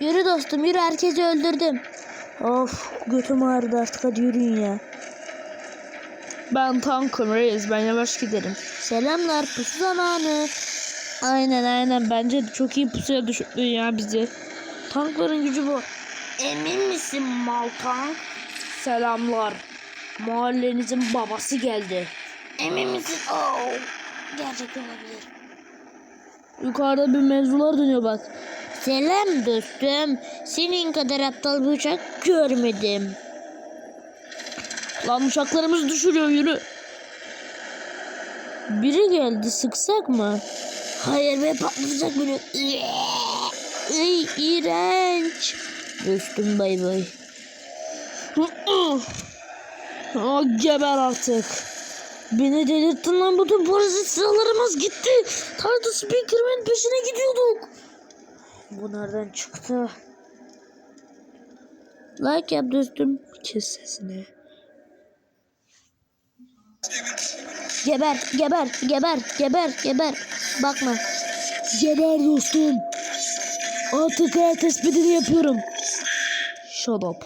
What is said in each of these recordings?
Yürü dostum yürü herkesi öldürdüm. Of götüm ağrıdı artık hadi yürüyün ya. Ben tankım reis ben yavaş giderim. Selamlar pusu zamanı. Aynen aynen bence çok iyi pusuya düşürdün ya bizi. Tankların gücü bu. Emin misin mal tank? Selamlar. Mahallenizin babası geldi. Emin misin? Oh. Gerçekten olabilir. Yukarıda bir mevzular dönüyor bak. Selam dostum. Senin kadar aptal bir uçak görmedim. Lan uçaklarımızı düşürüyor yürü. Biri geldi sıksak mı? Hayır be patlatacak beni. Iy, iğrenç. Dostum bay bay. Aa, geber artık. Beni delirttin lan bütün parazit silahlarımız gitti. Tardı Speakerman peşine gidiyorduk. Bu nereden çıktı? Like yap dostum. Kes sesini. Geber, geber, geber, geber, geber. Bakma. Geber dostum. Artık her tespitini yapıyorum. Shut up.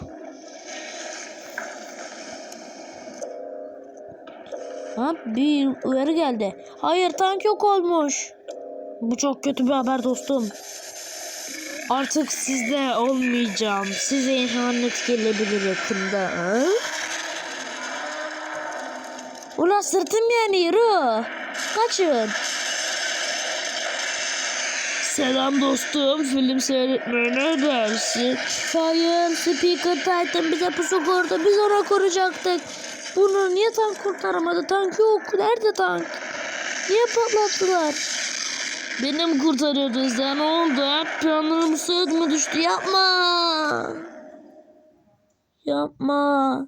Ha, bir uyarı geldi. Hayır tank yok olmuş. Bu çok kötü bir haber dostum. Artık sizde olmayacağım. Size ihanet gelebilir yakında. Ha? Ulan sırtım yani yürü. Kaçın. Selam dostum. Film seyretmeye ne dersin? Sayın Speaker Titan bize pusu kurdu. Biz ona koruyacaktık. Bunu niye tank kurtaramadı? Tank yok. Nerede tank? Niye patlattılar? Benim kurtarıyordunuz ya ne oldu? Planlarım sığır mı düştü? Yapma. Yapma.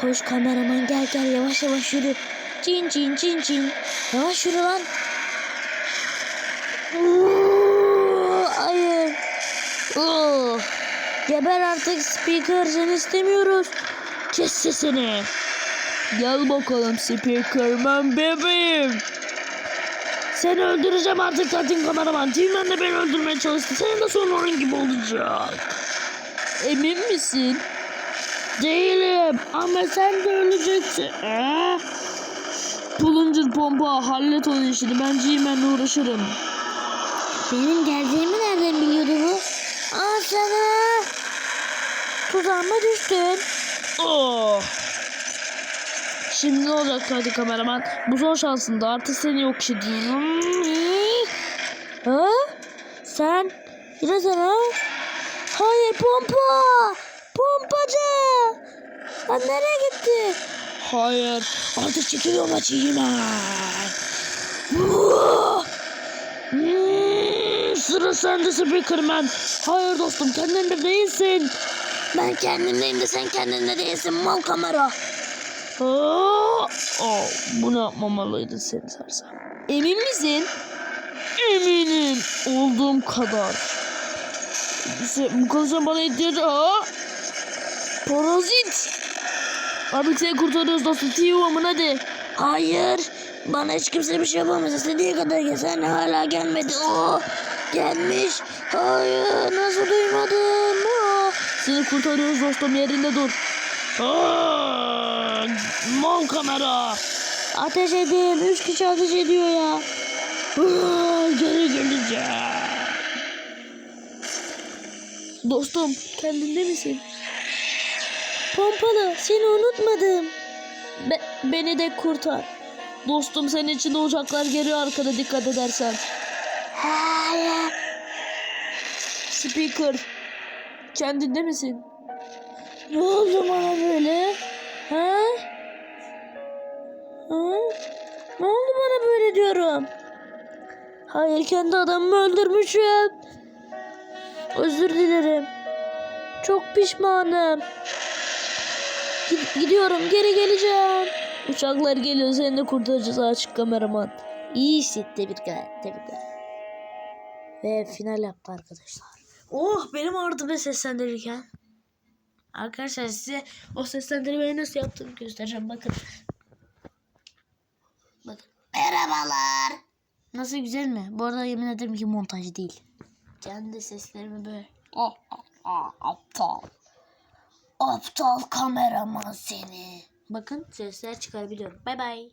Koş kameraman gel gel yavaş yavaş yürü. Cin cin cin cin. Yavaş yürü lan. Hayır. Oo. Geber artık speaker seni istemiyoruz. Kes sesini. Gel bakalım Speakerman bebeğim. Seni öldüreceğim artık Tatin kameraman. Teamman de beni öldürmeye çalıştı. Senin de son onun gibi olacak. Emin misin? Değilim ama sen de öleceksin. Ee? Puluncur pompa hallet onun işini. Ben G-Man'le uğraşırım. Benim geldiğimi nereden biliyordu bu? Aa sana. Tuzağıma düştün. Oh. Şimdi ne olacak hadi kameraman? Bu son şansında artık seni yok edeyim. Ha? Sen? Yine sen ha? Hayır pompa. Pompacı. Lan nereye gitti? Hayır. Artık çekiliyor maçı yine. Hmm, Sıra sende Speakerman. Hayır dostum kendinde değilsin. Ben kendimdeyim de sen kendinde değilsin mal kamera. Aa, oh, bunu yapmamalıydın seni sersem. Emin misin? Eminim olduğum kadar. Sen, bu konuşan bana ihtiyacı... Aa! Parazit! Artık seni kurtarıyoruz dostum. T-Woman hadi. Hayır. Bana hiç kimse bir şey yapamaz. İstediği kadar gel. Sen hala gelmedi. O gelmiş. Hayır. Nasıl duymadın? Aa. Seni kurtarıyoruz dostum yerinde dur. Aa! Mal kamera. Ateş edin. Üç kişi ateş ediyor ya. Geri geleceğim. Dostum kendinde misin? Pompalı. Seni unutmadım. Be- beni de kurtar. Dostum senin için de uçaklar geliyor arkada dikkat edersen. Hayır. Speaker. Kendinde misin? Ne oldu bana böyle? Hayır kendi adamımı öldürmüşüm. Özür dilerim. Çok pişmanım. Gid- gidiyorum geri geleceğim. Uçaklar geliyor seni de kurtaracağız açık kameraman. İyi işte tebrikler tebrikler. Ve final yaptı arkadaşlar. Oh benim ağrıdı be seslendirirken. Arkadaşlar size o seslendirmeyi nasıl yaptığımı göstereceğim bakın. Bakın. Merhabalar. Nasıl güzel mi? Bu arada yemin ederim ki montaj değil. Kendi seslerimi böyle. Ah, ah, aptal. Aptal kameraman seni. Bakın sesler çıkarabiliyorum. Bay bay.